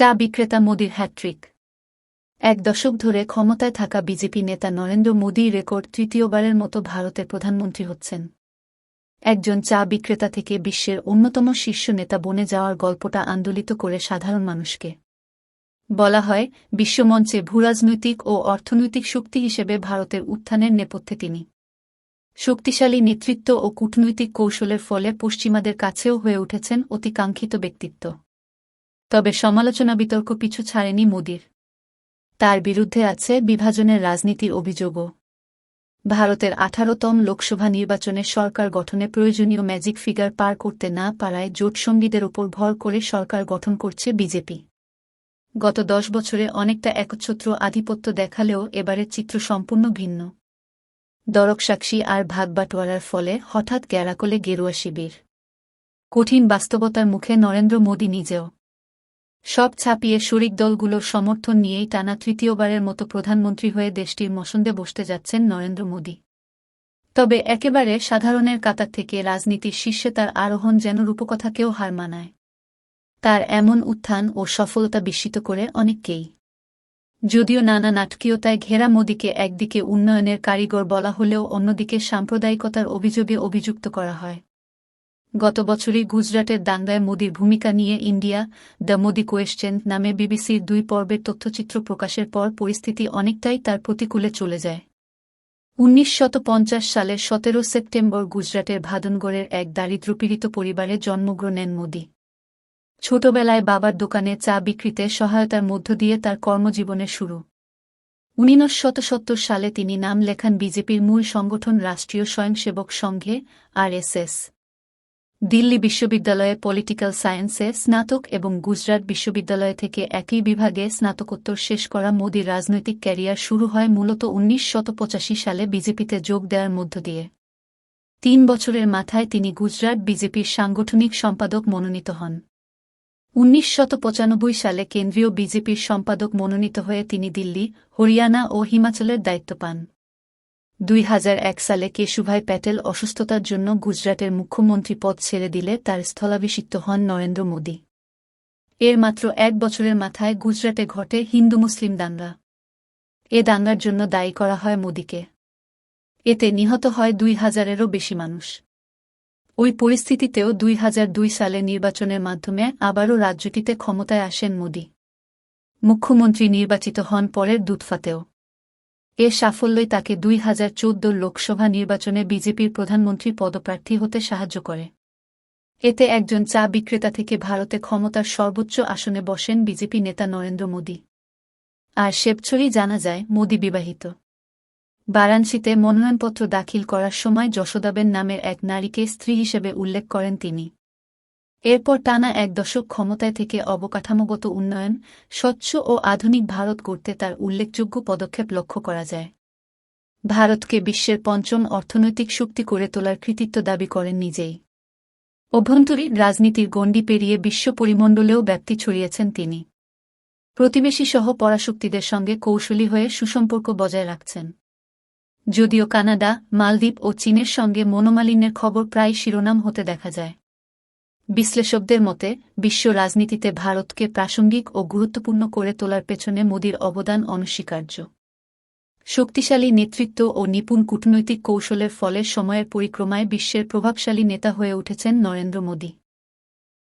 চা বিক্রেতা মোদির হ্যাট্রিক এক দশক ধরে ক্ষমতায় থাকা বিজেপি নেতা নরেন্দ্র মোদী রেকর্ড তৃতীয়বারের মতো ভারতের প্রধানমন্ত্রী হচ্ছেন। একজন চা বিক্রেতা থেকে বিশ্বের অন্যতম শীর্ষ নেতা বনে যাওয়ার গল্পটা আন্দোলিত করে সাধারণ মানুষকে। বলা হয়, বিশ্বমঞ্চে ভূরাজনৈতিক ও অর্থনৈতিক শক্তি হিসেবে ভারতের উত্থানের নেপথ্যে তিনি। শক্তিশালী নেতৃত্ব ও কূটনৈতিক কৌশলের ফলে পশ্চিমাদের কাছেও হয়ে উঠেছেন অতিকাঙ্ক্ষিত ব্যক্তিত্ব। তবে সমালোচনা বিতর্ক পিছু ছাড়েনি মোদির। তার বিরুদ্ধে আছে বিভাজনের রাজনীতির অভিযোগও। ভারতের আঠারোতম লোকসভা নির্বাচনে সরকার গঠনে প্রয়োজনীয় ম্যাজিক ফিগার পার করতে না পারায় জোটসঙ্গীদের ওপর ভর করে সরকার গঠন করছে বিজেপি। গত দশ বছরে অনেকটা একচ্ছত্র আধিপত্য দেখালেও এবারের চিত্র সম্পূর্ণ ভিন্ন। দরক সাক্ষী আর ভাগবাটোয়ারার ফলে হঠাৎ গ্যারাকলে গেরুয়া শিবির। কঠিন বাস্তবতার মুখে নরেন্দ্র মোদী নিজেও সব ছাপিয়ে শরিক দলগুলোর সমর্থন নিয়েই টানা তৃতীয়বারের মতো প্রধানমন্ত্রী হয়ে দেশটির মসন্দে বসতে যাচ্ছেন নরেন্দ্র মোদী। তবে একেবারে সাধারণের কাতার থেকে রাজনীতির শীর্ষে তার আরোহণ যেন রূপকথাকেও হার মানায়। তার এমন উত্থান ও সফলতা বিস্মিত করে অনেককেই। যদিও নানা নাটকীয়তায় ঘেরা মোদীকে একদিকে উন্নয়নের কারিগর বলা হলেও অন্যদিকে সাম্প্রদায়িকতার অভিযোগে অভিযুক্ত করা হয়। গত বছরই গুজরাটের দাঙ্গায় মোদির ভূমিকা নিয়ে ইন্ডিয়া, দ্য মোদি কোয়েশ্চেন নামে বিবিসির দুই পর্বের তথ্যচিত্র প্রকাশের পর পরিস্থিতি অনেকটাই তার প্রতিকূলে চলে যায়। উনিশ সালের সতেরো সেপ্টেম্বর গুজরাটের ভাদনগড়ের এক দারিদ্রপীড়িত পরিবারে জন্মগ্রহণ নেন মোদী। ছোটবেলায় বাবার দোকানে চা বিক্রিতে সহায়তার মধ্য দিয়ে তার কর্মজীবনের শুরু। উনিশ সালে তিনি নাম লেখান বিজেপির মূল সংগঠন রাষ্ট্রীয় স্বয়ংসেবক সংঘে, আরএসএস। দিল্লি বিশ্ববিদ্যালয়ে পলিটিক্যাল সায়েন্সে স্নাতক এবং গুজরাট বিশ্ববিদ্যালয় থেকে একই বিভাগে স্নাতকোত্তর শেষ করা মোদীর রাজনৈতিক ক্যারিয়ার শুরু হয় মূলত উনিশ সালে বিজেপিতে যোগ দেওয়ার মধ্য দিয়ে। তিন বছরের মাথায় তিনি গুজরাট বিজেপির সাংগঠনিক সম্পাদক মনোনীত হন। উনিশ সালে কেন্দ্রীয় বিজেপির সম্পাদক মনোনীত হয়ে তিনি দিল্লি, হরিয়ানা ও হিমাচলের দায়িত্ব পান। দুই হাজার এক সালে কেশুভাই প্যাটেল অসুস্থতার জন্য গুজরাটের মুখ্যমন্ত্রী পদ ছেড়ে দিলে তার স্থলাভিষিক্ত হন নরেন্দ্র মোদী। এর মাত্র এক বছরের মাথায় গুজরাটে ঘটে হিন্দু মুসলিম দাঙ্গা। এ দাঙ্গার জন্য দায়ী করা হয় মোদীকে। এতে নিহত হয় দুই হাজারেরও বেশি মানুষ। ওই পরিস্থিতিতেও দুই হাজার দুই সালে নির্বাচনের মাধ্যমে আবারও রাজ্যটিতে ক্ষমতায় আসেন মোদী। মুখ্যমন্ত্রী নির্বাচিত হন পরের দুধফাতেও এ সাফল্যই তাকে দুই হাজার চৌদ্দ লোকসভা নির্বাচনে বিজেপির প্রধানমন্ত্রী পদপ্রার্থী হতে সাহায্য করে। এতে একজন চা বিক্রেতা থেকে ভারতে ক্ষমতার সর্বোচ্চ আসনে বসেন বিজেপি নেতা নরেন্দ্র মোদী। আর সেবছরই জানা যায়, মোদী বিবাহিত। বারাণসীতে মনোনয়নপত্র দাখিল করার সময় যশোদাবেন নামের এক নারীকে স্ত্রী হিসেবে উল্লেখ করেন তিনি। এরপর টানা এক দশক ক্ষমতায় থেকে অবকাঠামোগত উন্নয়ন, স্বচ্ছ ও আধুনিক ভারত গড়তে তার উল্লেখযোগ্য পদক্ষেপ লক্ষ্য করা যায়। ভারতকে বিশ্বের পঞ্চম অর্থনৈতিক শক্তি করে তোলার কৃতিত্ব দাবি করেন নিজেই। অভ্যন্তরীণ রাজনীতির গণ্ডি পেরিয়ে বিশ্ব পরিমণ্ডলেও ব্যাপ্তি ছড়িয়েছেন তিনি। প্রতিবেশী সহ পরাশক্তিদের সঙ্গে কৌশলী হয়ে সুসম্পর্ক বজায় রাখছেন। যদিও কানাডা, মালদ্বীপ ও চীনের সঙ্গে মনোমালিন্যের খবর প্রায় শিরোনাম হতে দেখা যায়। বিশ্লেষকদের মতে, বিশ্ব রাজনীতিতে ভারতকে প্রাসঙ্গিক ও গুরুত্বপূর্ণ করে তোলার পেছনে মোদীর অবদান অনস্বীকার্য। শক্তিশালী নেতৃত্ব ও নিপুণ কূটনৈতিক কৌশলের ফলে সময়ের পরিক্রমায় বিশ্বের প্রভাবশালী নেতা হয়ে উঠেছেন নরেন্দ্র মোদী।